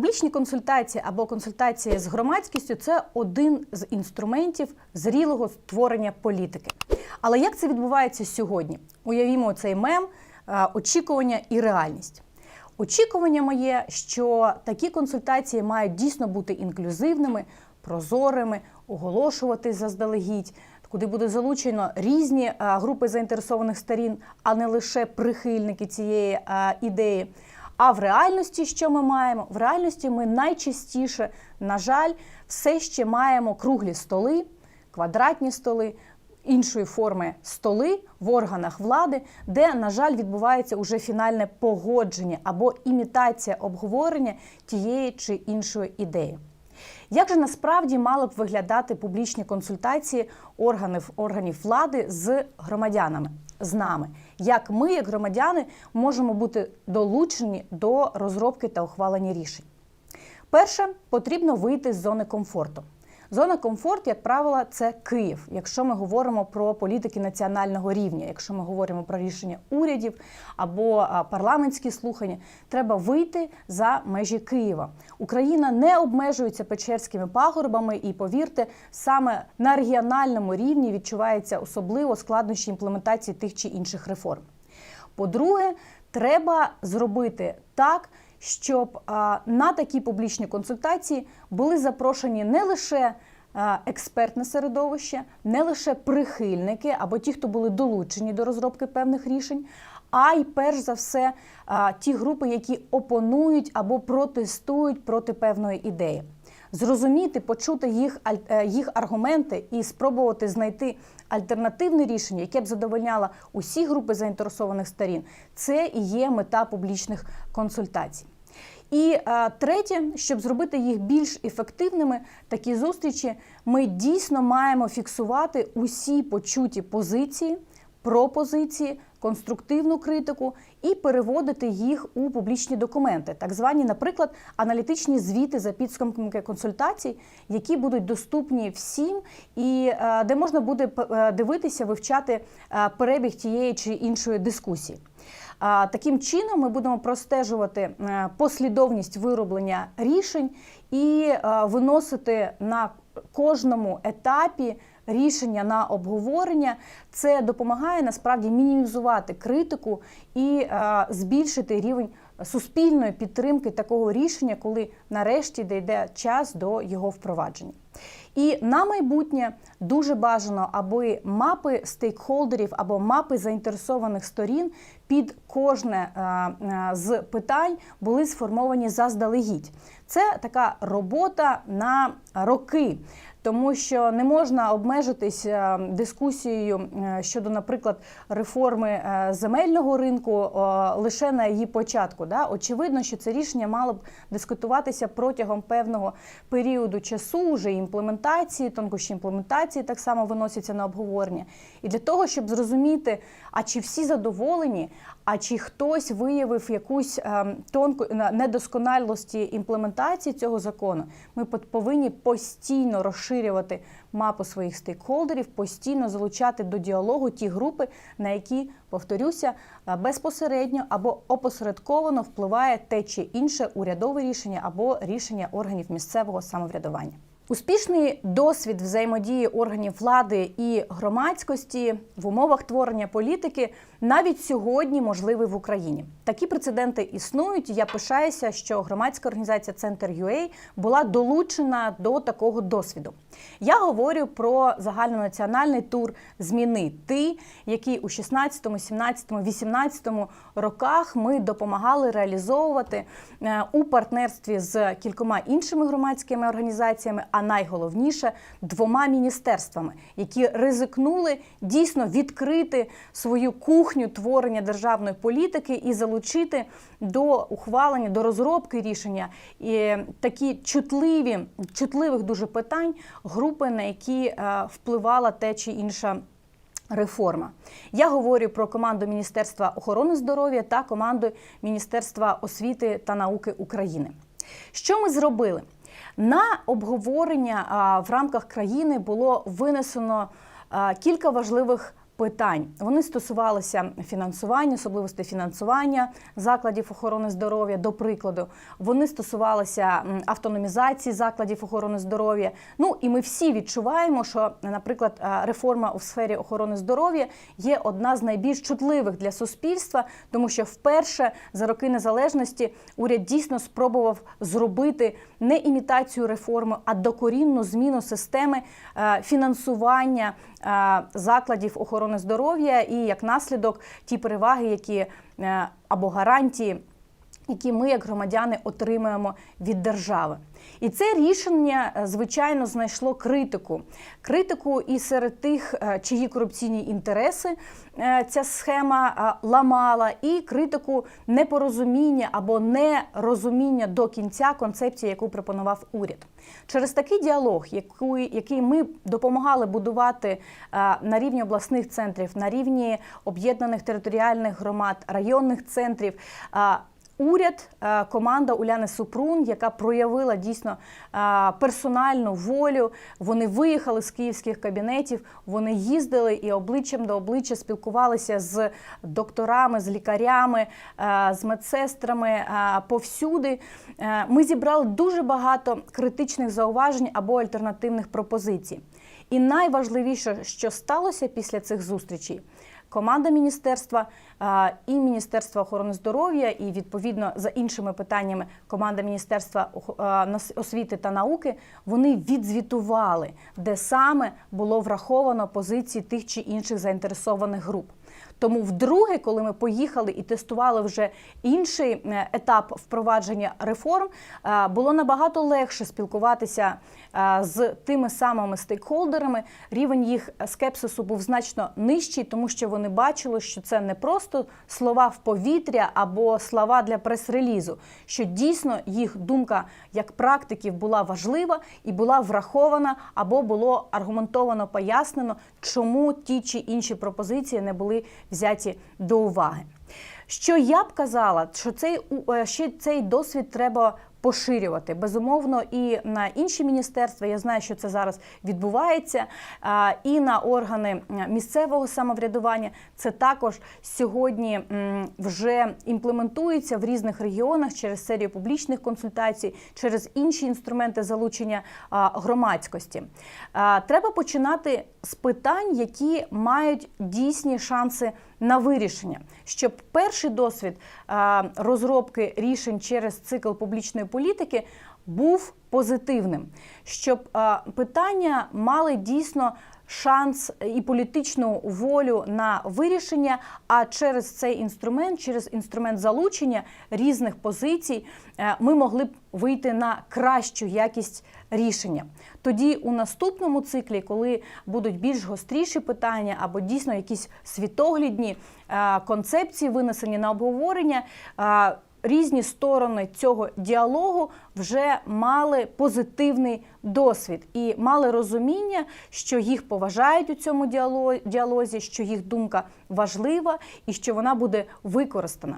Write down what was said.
Публічні консультації або консультації з громадськістю це один з інструментів зрілого створення політики. Але як це відбувається сьогодні? Уявімо цей мем, е, очікування і реальність. Очікування моє, що такі консультації мають дійсно бути інклюзивними, прозорими, оголошувати заздалегідь, куди буде залучено різні е, групи заінтересованих сторін, а не лише прихильники цієї е, ідеї. А в реальності, що ми маємо? В реальності ми найчастіше, на жаль, все ще маємо круглі столи, квадратні столи, іншої форми столи в органах влади, де, на жаль, відбувається уже фінальне погодження або імітація обговорення тієї чи іншої ідеї. Як же насправді мали б виглядати публічні консультації органів органів влади з громадянами, з нами? Як ми, як громадяни, можемо бути долучені до розробки та ухвалення рішень? Перше, потрібно вийти з зони комфорту. Зона комфорту, як правило, це Київ, якщо ми говоримо про політики національного рівня, якщо ми говоримо про рішення урядів або парламентські слухання, треба вийти за межі Києва. Україна не обмежується печерськими пагорбами, і повірте, саме на регіональному рівні відчувається особливо складнощі імплементації тих чи інших реформ. По-друге, треба зробити так щоб на такі публічні консультації були запрошені не лише експертне середовище, не лише прихильники або ті, хто були долучені до розробки певних рішень, а й перш за все ті групи, які опонують або протестують проти певної ідеї. Зрозуміти, почути їх е, їх аргументи і спробувати знайти альтернативне рішення, яке б задовольняло усі групи заінтересованих сторін, це і є мета публічних консультацій. І е, третє, щоб зробити їх більш ефективними, такі зустрічі ми дійсно маємо фіксувати усі почуті позиції, пропозиції, конструктивну критику і переводити їх у публічні документи, так звані, наприклад, аналітичні звіти за підсумками консультацій, які будуть доступні всім, і е, де можна буде е, дивитися, вивчати перебіг тієї чи іншої дискусії. Таким чином ми будемо простежувати е, послідовність вироблення рішень і е, виносити на кожному етапі рішення на обговорення. Це допомагає насправді мінімізувати критику і е, збільшити рівень суспільної підтримки такого рішення, коли нарешті дійде час до його впровадження. І на майбутнє дуже бажано, аби мапи стейкхолдерів або мапи заінтересованих сторін під кожне е, е, з питань були сформовані заздалегідь. Це така робота на роки тому що не можна обмежитись е, дискусією е, щодо, наприклад, реформи е, земельного ринку лише на її початку. Да? Очевидно, що це рішення мало б дискутуватися протягом певного періоду часу, вже імплементації, тонкощі імплементації так само виносяться на обговорення. І для того, щоб зрозуміти, а чи всі задоволені, а чи хтось виявив якусь тонку недосконалості імплементації цього закону, ми повинні постійно розширювати мапу своїх стейкхолдерів, постійно залучати до діалогу ті групи, на які, повторюся, е, безпосередньо або опосередковано впливає те чи інше урядове рішення або рішення органів місцевого самоврядування. Успішний досвід взаємодії органів влади і громадськості в умовах творення політики навіть сьогодні можливий в Україні. Такі прецеденти існують. Я пишаюся, що громадська організація Центр UA була долучена до такого досвіду. Я говорю про загальнонаціональний тур Зміни ти, який у 16, 17, 18 роках ми допомагали реалізовувати е, у партнерстві з кількома іншими громадськими організаціями, а найголовніше двома міністерствами, які ризикнули дійсно відкрити свою кухню творення державної політики і залучити до ухвалення, до розробки рішення і такі чутливі, чутливих дуже питань групи, на які е, впливала те чи інша. Реформа. Я говорю про команду Міністерства охорони здоров'я та команду Міністерства освіти та науки України. Що ми зробили? На обговорення в рамках країни було винесено кілька важливих питань. Вони стосувалися фінансування, особливостей фінансування закладів охорони здоров'я, до прикладу. Вони стосувалися автономізації закладів охорони здоров'я. Ну і ми всі відчуваємо, що, наприклад, е, реформа у сфері охорони здоров'я є одна з найбільш чутливих для суспільства, тому що вперше за роки незалежності уряд дійсно спробував зробити не імітацію реформи, а докорінну зміну системи е, фінансування е, закладів охорони здоров'я і як наслідок ті переваги, які е, або гарантії. Які ми, як громадяни, отримуємо від держави, і це рішення, е, звичайно, знайшло критику. Критику і серед тих, е, чиї корупційні інтереси е, ця схема ламала, і критику непорозуміння або нерозуміння до кінця концепції, яку пропонував уряд. Через такий діалог, який, ми допомагали будувати на рівні обласних центрів, на рівні об'єднаних територіальних громад, районних центрів. Уряд, е, команда Уляни Супрун, яка проявила дійсно е, персональну волю. Вони виїхали з київських кабінетів, вони їздили і обличчям до обличчя спілкувалися з докторами, з лікарями, е, з медсестрами повсюди. Ми зібрали дуже багато критичних зауважень або альтернативних пропозицій. І найважливіше, що сталося після цих зустрічей. Команда міністерства і Міністерства охорони здоров'я, і відповідно за іншими питаннями команда Міністерства освіти та науки вони відзвітували, де саме було враховано позиції тих чи інших заінтересованих груп. Тому, вдруге, коли ми поїхали і тестували вже інший е, етап впровадження реформ, е, було набагато легше спілкуватися е, з тими самими стейкхолдерами. Рівень їх скепсису був значно нижчий, тому що вони бачили, що це не просто слова в повітря або слова для прес-релізу, що дійсно їх думка як практиків була важлива і була врахована або було аргументовано пояснено, чому ті чи інші пропозиції не були взяті до уваги. Що я б казала, що цей е, ще цей досвід треба поширювати безумовно і на інші міністерства. Я знаю, що це зараз відбувається, і на органи місцевого самоврядування. Це також сьогодні вже імплементується в різних регіонах через серію публічних консультацій, через інші інструменти залучення громадськості. Треба починати з питань, які мають дійсні шанси на вирішення, щоб перший досвід розробки рішень через цикл публічної політики був позитивним, щоб питання мали дійсно шанс і політичну волю на вирішення. А через цей інструмент, через інструмент залучення різних позицій, е, ми могли б вийти на кращу якість рішення. Тоді у наступному циклі, коли будуть більш гостріші питання або дійсно якісь світоглядні е, концепції винесені на обговорення. Різні сторони цього діалогу вже мали позитивний досвід і мали розуміння, що їх поважають у цьому діало- діалозі, що їх думка важлива і що вона буде використана.